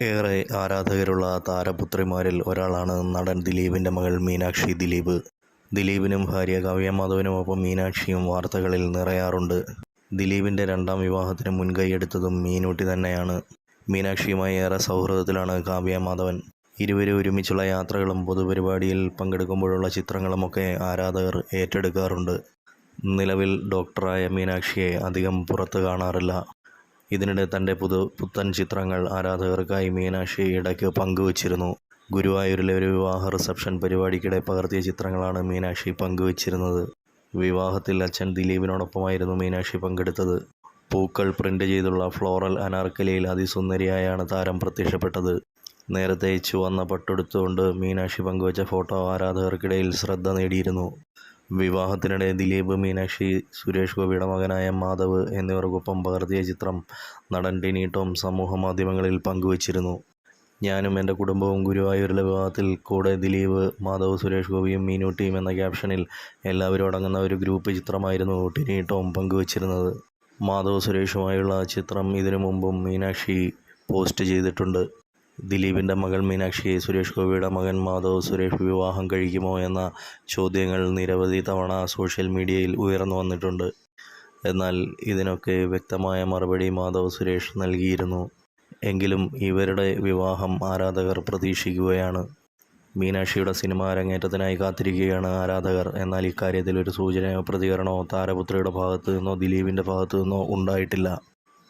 ഏറെ ആരാധകരുള്ള താരപുത്രിമാരിൽ ഒരാളാണ് നടൻ ദിലീപിന്റെ മകൾ മീനാക്ഷി ദിലീപ്. ദിലീപിനും ഭാര്യ കാവ്യ മാധവനുമൊപ്പം മീനാക്ഷിയും വാർത്തകളിൽ നിറയാറുണ്ട്. ദിലീപിന്റെ രണ്ടാം വിവാഹത്തിന് മുൻകൈയെടുത്തതും മീനൂട്ടി തന്നെയാണ്. മീനാക്ഷിയുമായി ഏറെ സൗഹൃദത്തിലാണ് കാവ്യ മാധവൻ ഇരുവരും ഒരുമിച്ചുള്ള യാത്രകളും പൊതുപരിപാടിയിൽ പങ്കെടുക്കുമ്പോഴുള്ള ചിത്രങ്ങളുമൊക്കെ ആരാധകർ ഏറ്റെടുക്കാറുണ്ട്. നിലവിൽ ഡോക്ടറായ മീനാക്ഷിയെ അധികം പുറത്ത് കാണാറില്ല. ഇതിനിടെ തന്റെ പുതു പുത്തൻ ചിത്രങ്ങൾ ആരാധകർക്കായി മീനാക്ഷി ഇടയ്ക്ക് പങ്കുവച്ചിരുന്നു. ഗുരുവായൂരിലെ ഒരു വിവാഹ റിസപ്ഷൻ പരിപാടിക്കിടെ പകർത്തിയ ചിത്രങ്ങളാണ് മീനാക്ഷി പങ്കുവച്ചിരുന്നത്. വിവാഹത്തിൽ അച്ഛൻ ദിലീപിനോടൊപ്പമായിരുന്നു മീനാക്ഷി പങ്കെടുത്തത്. പൂക്കൾ പ്രിന്റ് ചെയ്തുള്ള ഫ്ലോറൽ അനാർക്കലിയിൽ അതിസുന്ദരിയായാണ് താരം പ്രത്യക്ഷപ്പെട്ടത്. നേരത്തെ വന്ന പട്ടെടുത്തുകൊണ്ട് മീനാക്ഷി പങ്കുവച്ച ഫോട്ടോ ആരാധകർക്കിടയിൽ ശ്രദ്ധ നേടിയിരുന്നു. വിവാഹത്തിനിടെ ദിലീപ് മീനാക്ഷി സുരേഷ് ഗോപിയുടെ മകനായ മാധവ് എന്നിവർക്കൊപ്പം പകർത്തിയ ചിത്രം നടൻ ടിനി ടോം സമൂഹ മാധ്യമങ്ങളിൽ പങ്കുവച്ചിരുന്നു. ഞാനും എന്റെ കുടുംബവും ഗുരുവായൂരിലെ വിവാഹത്തിൽ കൂടെ ദിലീപ് മാധവ് സുരേഷ് ഗോപിയും ടീം എന്ന ക്യാപ്ഷനിൽ എല്ലാവരും അടങ്ങുന്ന ഒരു ഗ്രൂപ്പ് ചിത്രമായിരുന്നു ടിനി ടോം പങ്കുവച്ചിരുന്നത്. മാധവ് സുരേഷുമായുള്ള ചിത്രം ഇതിനു മുമ്പും മീനാക്ഷി പോസ്റ്റ് ചെയ്തിട്ടുണ്ട്. ദിലീപിന്റെ മകൾ മീനാക്ഷിയെ സുരേഷ് ഗോപിയുടെ മകൻ മാധവ് സുരേഷ് വിവാഹം കഴിക്കുമോ എന്ന ചോദ്യങ്ങൾ നിരവധി തവണ സോഷ്യൽ മീഡിയയിൽ ഉയർന്നു വന്നിട്ടുണ്ട്. എന്നാൽ ഇതിനൊക്കെ വ്യക്തമായ മറുപടി മാധവ് സുരേഷ് നൽകിയിരുന്നു. എങ്കിലും ഇവരുടെ വിവാഹം ആരാധകർ പ്രതീക്ഷിക്കുകയാണ്. മീനാക്ഷിയുടെ സിനിമ അരങ്ങേറ്റത്തിനായി കാത്തിരിക്കുകയാണ് ആരാധകർ. എന്നാൽ ഇക്കാര്യത്തിൽ ഒരു സൂചനയോ പ്രതികരണമോ താരപുത്രിയുടെ ഭാഗത്തു നിന്നോ ദിലീപിന്റെ ഭാഗത്തു നിന്നോ ഉണ്ടായിട്ടില്ല.